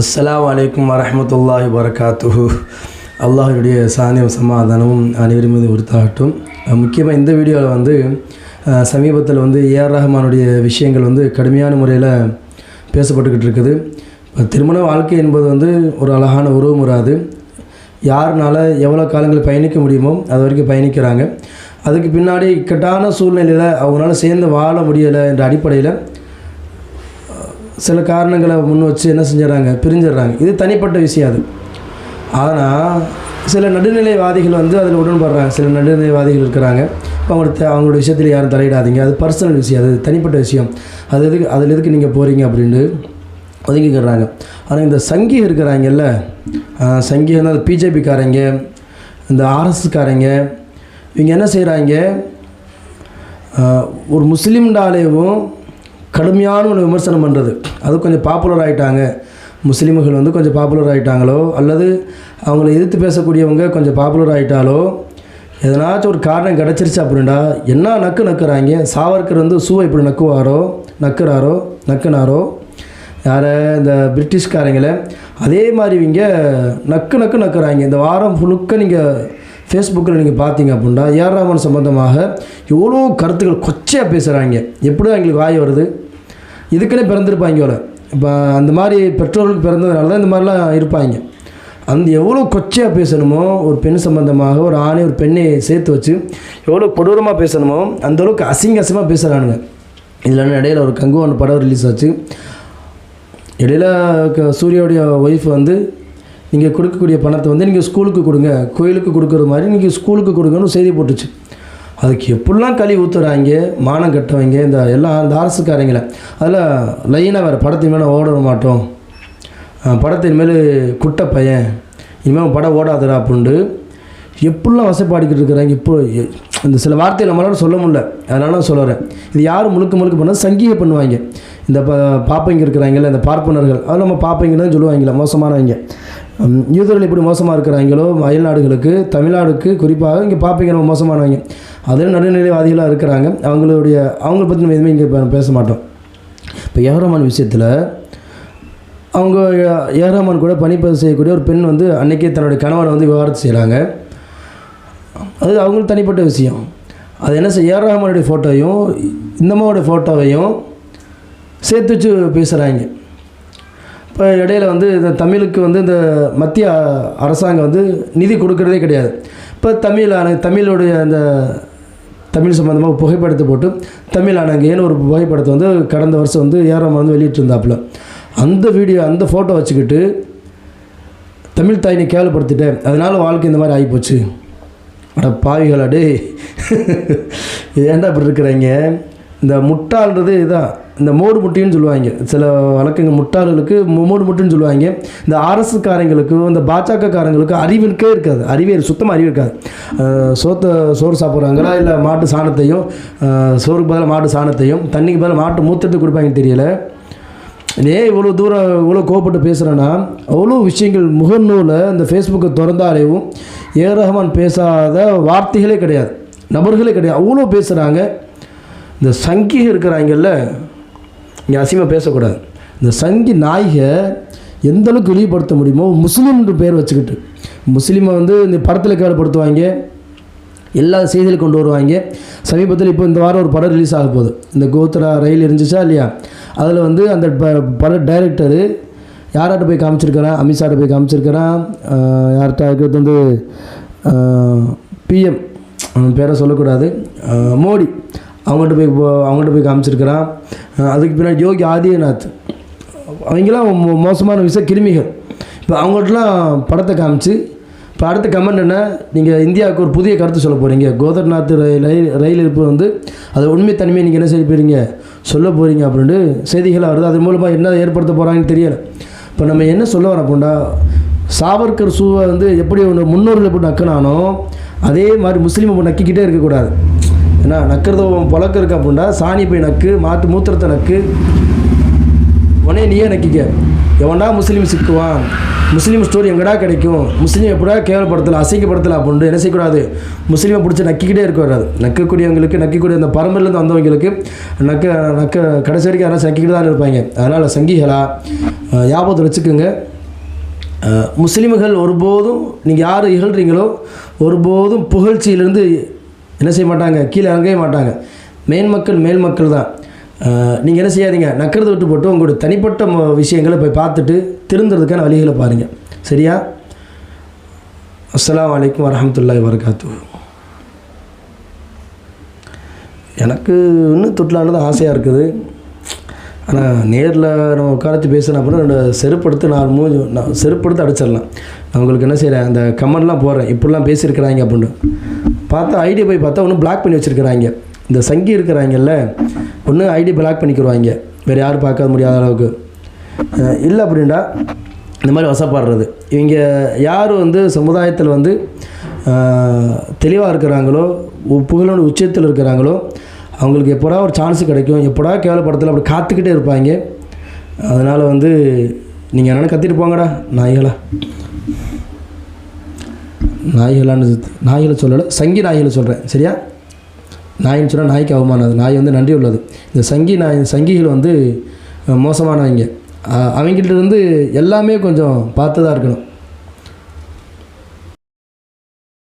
அஸ்லாம் அலைக்கும் வரமத்துல்லாஹி வரகாத்துஹு அல்லாஹருடைய சாந்தியம் சமாதானமும் அனைவரும் மீது உறுத்தாகட்டும் முக்கியமாக இந்த வீடியோவில் வந்து சமீபத்தில் வந்து ஏஆர் ரஹ்மானுடைய விஷயங்கள் வந்து கடுமையான முறையில் பேசப்பட்டுக்கிட்டு இருக்குது. இப்போ திருமண வாழ்க்கை என்பது வந்து ஒரு அழகான உறவு முறாது. யாருனால் எவ்வளோ காலங்கள் பயணிக்க முடியுமோ அது வரைக்கும் பயணிக்கிறாங்க. அதுக்கு பின்னாடி இக்கட்டான சூழ்நிலையில் அவங்களால சேர்ந்து வாழ முடியலை என்ற அடிப்படையில் சில காரணங்களை முன் வச்சு என்ன செஞ்சிடறாங்க? பிரிஞ்சிடுறாங்க. இது தனிப்பட்ட விஷயம் அது. ஆனால் சில நடுநிலைவாதிகள் வந்து அதில் உடன்படுறாங்க. சில நடுநிலைவாதிகள் இருக்கிறாங்க. இப்போ அவங்களோட அவங்களோட விஷயத்தில் யாரும் தலையிடாதீங்க. அது பர்சனல் விஷயம். அது தனிப்பட்ட விஷயம். அது எதுக்கு அதில் எதுக்கு நீங்கள் போகிறீங்க அப்படின்னு ஒதுங்கிக்கிறாங்க. ஆனால் இந்த சங்கி இருக்கிறாங்கல்ல ஆஹ் அது பிஜேபிக்காரங்க இந்த ஆர்எஸ்காரங்க இவங்க என்ன செய்கிறாங்க ஒரு முஸ்லீம்டாலேயும் கடுமையான ஒரு விமர்சனம் பண்ணுறது அது கொஞ்சம் பாப்புலர் ஆகிட்டாங்க முஸ்லீம்கள் வந்து கொஞ்சம் பாப்புலர் ஆகிட்டாங்களோ அல்லது அவங்கள எதிர்த்து பேசக்கூடியவங்க கொஞ்சம் பாப்புலர் ஆகிட்டாலோ எதனாச்சும் ஒரு காரணம் கிடச்சிருச்சு அப்படின்னா என்ன நக்கு நக்குறாங்க? சாவர்கர் வந்து சூவை இப்படி நக்குவாரோ நக்குறாரோ நக்குனாரோ? யாரை? இந்த பிரிட்டிஷ்காரங்களை. அதே மாதிரி இவங்க நக்கு நக்கு நக்குறாங்க. இந்த வாரம் முழுக்க நீங்கள் ஃபேஸ்புக்கில் நீங்கள் பார்த்தீங்க அப்படின்னா ஏஆர் ரஹ்மான் சம்மந்தமாக எவ்வளோ கருத்துக்கள் கொச்சையாக பேசுகிறாங்க எப்படி அவங்களுக்கு வாய் வருது? இதுக்குன்னே பிறந்திருப்பாங்க இவ்வளோ இப்போ அந்த மாதிரி பெற்றோர்களுக்கு பிறந்ததுனால தான் இந்த மாதிரிலாம் இருப்பாங்க. அந்த எவ்வளோ கொச்சையாக பேசணுமோ ஒரு பெண் சம்மந்தமாக ஒரு ஆணை ஒரு பெண்ணை சேர்த்து வச்சு எவ்வளோ கொடூரமாக பேசணுமோ அந்த அளவுக்கு அசிங்க அசிங்கமாக பேசுகிறானுங்க இதில் இடையில ஒரு கங்கு ஒன்று படம் ரிலீஸ் ஆச்சு. இடையில க- சூர்யாவுடைய ஒய்ஃப் வந்து நீங்கள் கொடுக்கக்கூடிய பணத்தை வந்து நீங்கள் ஸ்கூலுக்கு கொடுங்க. கோயிலுக்கு கொடுக்குற மாதிரி நீங்கள் ஸ்கூலுக்கு கொடுங்கன்னு செய்தி போட்டுச்சு. அதுக்கு எப்படிலாம் களி ஊற்றுறாங்க மானம் கட்டுவாங்க இந்த எல்லாம் அந்த அரசுக்காரங்களை. அதில் லைனாக வேறு படத்தின் மேலே ஓட மாட்டோம். படத்தின் மேல் குட்டை பையன். இனிமேல் படம் ஓடாதடா அப்படின்ட்டு எப்படிலாம் வசப்பாடிக்கிட்டு இருக்கிறாங்க இப்போ இந்த சில வார்த்தை நம்மளால சொல்ல முடியல. அதனால நான் சொல்லுறேன் இது யார் முழுக்க முழுக்க பண்ணால் சங்கீக பண்ணுவாங்க. இந்த ப பாப்பைங்க இருக்கிறாங்கல்ல இந்த பார்ப்பனர்கள். அது நம்ம பாப்பைங்க தான் சொல்லுவாங்கல்ல மோசமானவங்க. யூதர்கள் எப்படி மோசமாக இருக்கிறாங்களோ அயல்நாடுகளுக்கு தமிழ்நாடுக்கு குறிப்பாக இங்கே பார்ப்பீங்க நம்ம மோசமானவங்க. அதில் நடுநிலைவாதிகளாக இருக்கிறாங்க. அவங்களுடைய அவங்கள பற்றி நம்ம எதுவுமே இங்கே பேச மாட்டோம். இப்போ ஏகரமான விஷயத்தில் அவங்க ஏராமன் கூட பணிப்பதிவு செய்யக்கூடிய ஒரு பெண் வந்து அன்றைக்கே தன்னுடைய கணவனை வந்து விவகாரத்து செய்கிறாங்க அது அவங்களுக்கு தனிப்பட்ட விஷயம். அது என்ன செய்ய ஏராமனுடைய ஃபோட்டோவையும் இந்தம்மாவோடைய ஃபோட்டோவையும் சேர்த்து வச்சு பேசுகிறாங்க இப்போ இடையில வந்து இந்த தமிழுக்கு வந்து இந்த மத்திய அரசாங்கம் வந்து நிதி கொடுக்கறதே கிடையாது. இப்போ தமிழ் தமிழுடைய அந்த தமிழ் சம்மந்தமாக புகைப்படத்தை போட்டு தமிழ் ஆனங்கன்னு ஒரு புகைப்படத்தை வந்து கடந்த வருஷம் வந்து ஏறாம வந்து வெளியிட்டிருந்தாப்புல. அந்த வீடியோ அந்த ஃபோட்டோ வச்சுக்கிட்டு தமிழ் தாயினை கேவலப்படுத்திட்டேன். அதனால வாழ்க்கை இந்த மாதிரி ஆகிப்போச்சு அட பாவிகளா டேய். ஏன்டா இப்படி இருக்கிறீங்க? இந்த முட்டாள்ன்றது இதுதான் இந்த மோடு முட்டின்னு சொல்லுவாங்க. சில வழக்குங்க முட்டாள்களுக்கு மு- மோடு முட்டுன்னு சொல்லுவாங்க. இந்த அரசுக்காரங்களுக்கு இந்த பாஜகக்காரங்களுக்கு அறிவுக்கே இருக்காது. அறிவே சுத்தமாக அறிவு இருக்காது. அஹ் சோத்த சோறு சாப்பிட்றாங்களா? இல்லை மாட்டு சாணத்தையும் சோறுக்கு பதிலாக மாட்டு சாணத்தையும் தண்ணிக்கு பதிலாக மாட்டு மூத்தத்தை கொடுப்பாங்க தெரியல. ஏன் இவ்வளோ தூரம் இவ்வளோ கோவப்பட்டு பேசுகிறேன்னா அவ்வளோ விஷயங்கள் முகநூலில் இந்த ஃபேஸ்புக்கை திறந்தாலேயும் ஏ ரஹ்மான் பேசாத வார்த்தைகளே கிடையாது. நபர்களே கிடையாது. அவ்வளோ பேசுகிறாங்க இந்த சங்கி இருக்கிறாங்கல்ல இங்கே அசிங்கமாக பேசக்கூடாது. இந்த சங்கி நாய்க எந்த அளவுக்கு வெளிப்படுத்த முடியுமோ முஸ்லீம்ன்ற பேர் வச்சுக்கிட்டு முஸ்லீமை வந்து இந்த படத்தில் கேடுபடுத்துவாங்க எல்லா செய்திகளும் கொண்டு வருவாங்க. சமீபத்தில் இப்போ இந்த வாரம் ஒரு படம் ரிலீஸ் ஆக போகுது. இந்த கோத்ரா ரயில் இருந்துச்சா இல்லையா? அதில் வந்து அந்த ப- பட டைரக்டரு யார்கிட்ட போய் காமிச்சிருக்கிறான்? அமித்ஷாட்ட போய் காமிச்சிருக்கிறான். யார்கிட்ட இருக்கிறது வந்து பிஎம் பேரை சொல்லக்கூடாது. மோடி. அவங்கள்ட்ட போய் போ- அவங்கள்ட்ட போய் காமிச்சிருக்கிறான். அதுக்கு பின்னாடி யோகி ஆதியநாத். அவங்களாம் மோ- மோசமான விஷயம் கிருமிகள். இப்போ அவங்கள்ட்டலாம் படத்தை காமிச்சு இப்போ அடுத்த கமெண்ட் என்ன? நீங்கள் இந்தியாவுக்கு ஒரு புதிய கருத்து சொல்ல போகிறீங்க கோதர்நாத் ரயில் ரயில் இருப்பு வந்து அது உண்மை தனிமையை நீங்கள் என்ன செய்ய போகிறீங்க சொல்ல போகிறீங்க அப்படின்ட்டு செய்திகளாக வருது. அது மூலமாக என்ன ஏற்படுத்த போகிறாங்கன்னு தெரியலை. இப்போ நம்ம என்ன சொல்ல வர போண்டா சாவர்கர் சூவை வந்து எப்படி ஒன்று முன்னோர்கள் எப்படி நக்கினானோ அதே மாதிரி முஸ்லீமை நக்கிக்கிட்டே இருக்கக்கூடாது. ஏன்னா நக்கிறது புழக்கம் பழக்கம் இருக்கு அப்படின்னா சாணி போய் நக்கு மாட்டு மூத்திரத்தை நக்கு. உடனே நீயே நக்கிக்க. எவன்டா முஸ்லீம் சிக்குவான்? முஸ்லீம் ஸ்டோரி எங்கடா கிடைக்கும்? முஸ்லீம் எப்படா கேவலப்படுத்தலாம் அசைக்கப்படுத்தலாம் அப்படின்ட்டு என்ன செய்யக்கூடாது? முஸ்லீமை பிடிச்சி நக்கிக்கிட்டே இருக்க வராது நக்கக்கூடியவங்களுக்கு நக்கக்கூடிய அந்த பரம்பரையிலேருந்து வந்தவங்களுக்கு நக்க நக்க கடைசி வரைக்கும் அதனால் நக்கிக்கிட்டு தான் இருப்பாங்க. அதனால் சங்கிகளா ஞாபகத்தை ஞாபகத்தில் வச்சுக்கோங்க முஸ்லீம்கள் ஒருபோதும் நீங்கள் யார் இகழ்கிறீங்களோ ஒருபோதும் புகழ்ச்சியிலிருந்து என்ன செய்ய மாட்டாங்க? கீழே இறங்கவே மாட்டாங்க. மேன் மக்கள் மேல் மக்கள் தான். நீங்கள் என்ன செய்யாதீங்க? நக்கிறத விட்டு போட்டு உங்களுடைய தனிப்பட்ட விஷயங்களை போய் பார்த்துட்டு திருந்துறதுக்கான வழிகளை பாருங்கள் சரியா? அஸ்லாம் வலைக்கம் வரமத்துல்லாய் வரகாத்து எனக்கு இன்னும் தொட்டிலானது ஆசையாக இருக்குது. ஆனால் நேரில் நம்ம உட்காரத்து பேசினா அப்புறம் ரெண்டு செருப்படுத்து நாலு மூஞ்சி நான் செருப்படுத்து அடிச்சிடலாம். நான் உங்களுக்கு என்ன செய்கிறேன் அந்த கமெண்ட்லாம் போடுறேன். இப்படிலாம் பேசியிருக்கிறாங்க அப்படின்னு பார்த்தா ஐடி போய் பார்த்தா ஒன்றும் பிளாக் பண்ணி வச்சுருக்குறாங்க. இந்த சங்கி இருக்கிறாங்கல்ல ஒன்று ஐடி பிளாக் பண்ணிக்கிடுவாங்க வேறு யாரும் பார்க்க முடியாத அளவுக்கு. இல்லை அப்படின்னா இந்த மாதிரி வசப்படுறது. இவங்க யார் வந்து சமுதாயத்தில் வந்து தெளிவாக இருக்கிறாங்களோ புகழோட உச்சத்தில் இருக்கிறாங்களோ அவங்களுக்கு எப்படா ஒரு சான்ஸ் கிடைக்கும் எப்படா கேவலப்படத்தில் அப்படி காத்துக்கிட்டே இருப்பாங்க. அதனால் வந்து நீங்கள் என்னென்ன கத்திட்டு போங்கடா நாய்களா. நாய்களான்னு நாய்களை சொல்லலை சங்கி நாய்களை சொல்கிறேன் சரியா? நாயின்னு சொன்னால் நாய்க்கு அவமானம். அது நாய் வந்து நன்றி உள்ளது. இந்த சங்கி நாய் சங்கிகள் வந்து மோசமானவங்க அவங்ககிட்ட இருந்து எல்லாமே கொஞ்சம் பார்த்து தான் இருக்கணும்.